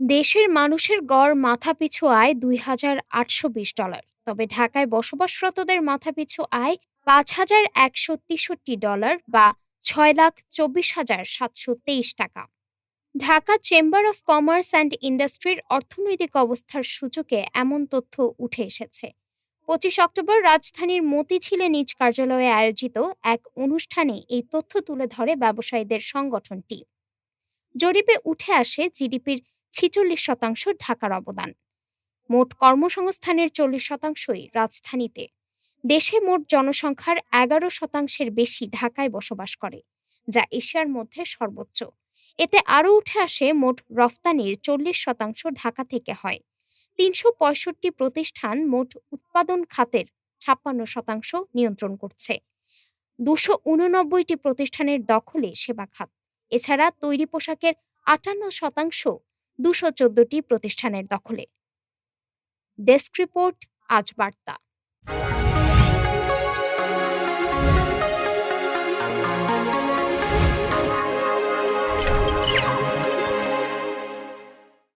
দেশের মানুষের গড় মাথাপিছু আয় দুই হাজার আটশো বিশ ডলার। তবে ঢাকায় বসবাসরতদের মাথাপিছু আয় পাঁচ হাজার একশো তেষট্টি ডলার বা ছয় লাখ চব্বিশ হাজার সাতশো তেইশ টাকা। Dhaka chamber of commerce and ইন্ডাস্ট্রির অর্থনৈতিক অবস্থার সূচকে এমন তথ্য উঠে এসেছে। পঁচিশ অক্টোবর রাজধানীর মতিঝিলে নিজ কার্যালয়ে আয়োজিত এক অনুষ্ঠানে এই তথ্য তুলে ধরে ব্যবসায়ীদের সংগঠনটি। জরিপে উঠে আসে, জিডিপির ছিচল্লিশ শতাংশ ঢাকার অবদান। মোট কর্মসংস্থানের চল্লিশ শতাংশই রাজধানীতে। দেশে মোট জনসংখ্যার এগারো শতাংশের বেশি ঢাকায় বসবাস করে, যা এশিয়ার মধ্যে সর্বোচ্চ। এতে আরও উঠে আসে মোট রফতানির চল্লিশ শতাংশ ঢাকা থেকে হয়। তিনশো পঁয়ষট্টি প্রতিষ্ঠান মোট উৎপাদন খাতের ছাপ্পান্ন শতাংশ নিয়ন্ত্রণ করছে। দুশো উননব্বইটি প্রতিষ্ঠানের দখলে সেবা খাত। এছাড়া তৈরি পোশাকের আটান্ন শতাংশ দুশো প্রতিষ্ঠানের দখলে। ডেস্ক রিপোর্ট আজ বার্তা।